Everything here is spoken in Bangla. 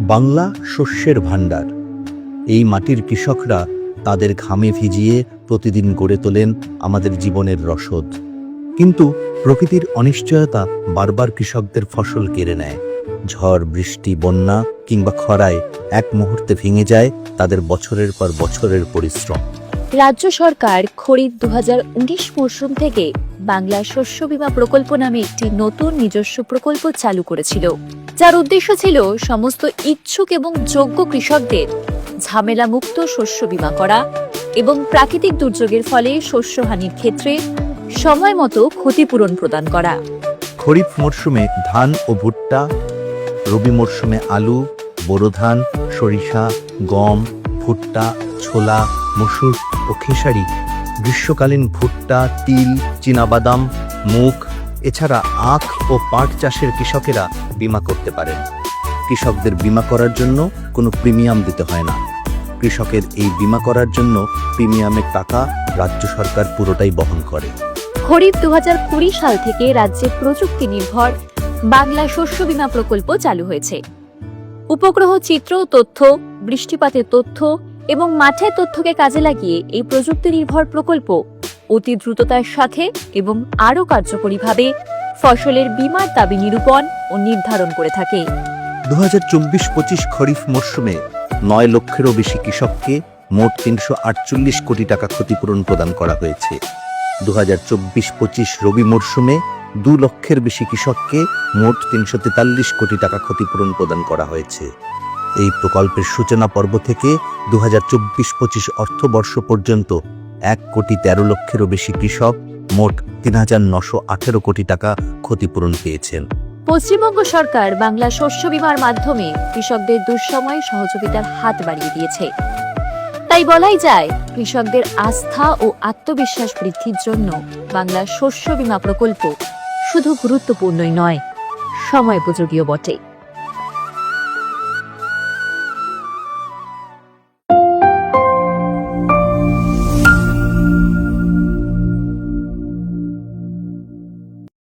বাংলা শস্যের ভাণ্ডার। এই মাটির কৃষকরা তাদের ঘামে ভিজিয়ে প্রতিদিন গড়ে তোলেন আমাদের জীবনের রসদ। কিন্তু প্রকৃতির অনিশ্চয়তা বারবার কৃষকদের ফসল কেড়ে নেয়। ঝড়, বৃষ্টি, বন্যা কিংবা খরায় এক মুহূর্তে ভেঙে যায় তাদের বছরের পর বছরের পরিশ্রম। রাজ্য সরকার খরিফ দু মরশুম থেকে বাংলা শস্য বীমা প্রকল্প নামে একটি নতুন নিজস্ব প্রকল্প চালু করেছিল। যার উদ্দেশ্য ছিল সমস্ত ইচ্ছুক এবং যোগ্য কৃষকদের ঝামেলামুক্ত শস্য বীমা করা এবং প্রাকৃতিক দুর্যোগের ফলে শস্যহানির ক্ষেত্রে সময় মতো ক্ষতিপূরণ প্রদান করা। খরিফ মরশুমে ধান ও ভুট্টা, রবি মরশুমে আলু, বোরো ধান, সরিষা, গম, ভুট্টা, ছোলা, মসুর ও খেসারি গ্রীষ্মকালীন ভুট্টা, তিল, চীনাবাদাম, মুগ, এছাড়া আখ ও পাট চাষের কৃষকেরা বীমা করতে পারেন। কৃষকদের বিমা করার জন্য কোনো প্রিমিয়াম দিতে হয় না। কৃষকের এই বিমা করার জন্য প্রিমিয়ামের টাকা রাজ্য সরকার পুরোটাই বহন করে। খরিফ দুহাজার কুড়ি সাল থেকে রাজ্যে প্রযুক্তি নির্ভর বাংলা শস্য বীমা প্রকল্প চালু হয়েছে। উপগ্রহ চিত্র, তথ্য, বৃষ্টিপাতের তথ্য এবং মাঠের তথ্যকে কাজে লাগিয়ে এই প্রযুক্তি নির্ভর প্রকল্প অতি দ্রুততার সাথে এবং আরও কার্যকরীভাবে ফসলের বীমার দাবি নিরূপণ ও নির্ধারণ করে থাকে। দু হাজার চব্বিশ পঁচিশ খরিফ মরশুমে নয় লক্ষেরও বেশি কৃষককে মোট তিনশো আটচল্লিশ কোটি টাকা ক্ষতিপূরণ প্রদান করা হয়েছে। দু হাজার চব্বিশ পঁচিশ রবি মরশুমে দু লক্ষের বেশি কৃষককে মোট তিনশো তেতাল্লিশ কোটি টাকা ক্ষতিপূরণ প্রদান করা হয়েছে। এই প্রকল্পের সূচনা পর্ব থেকে দু হাজার চব্বিশ পঁচিশ অর্থবর্ষ পর্যন্ত এক কোটি তেরো লক্ষেরও বেশি কৃষক মোট তিন হাজার নশো আঠেরো কোটি টাকা ক্ষতিপূরণ পেয়েছেন। পশ্চিমবঙ্গ সরকার বাংলা শস্য বীমার মাধ্যমে কৃষকদের দুঃসময় সহযোগিতার হাত বাড়িয়ে দিয়েছে। তাই বলাই যায়, কৃষকদের আস্থা ও আত্মবিশ্বাস বৃদ্ধির জন্য বাংলা শস্য বীমা প্রকল্প শুধু গুরুত্বপূর্ণই নয় সময় সময়োপযোগীও বটে।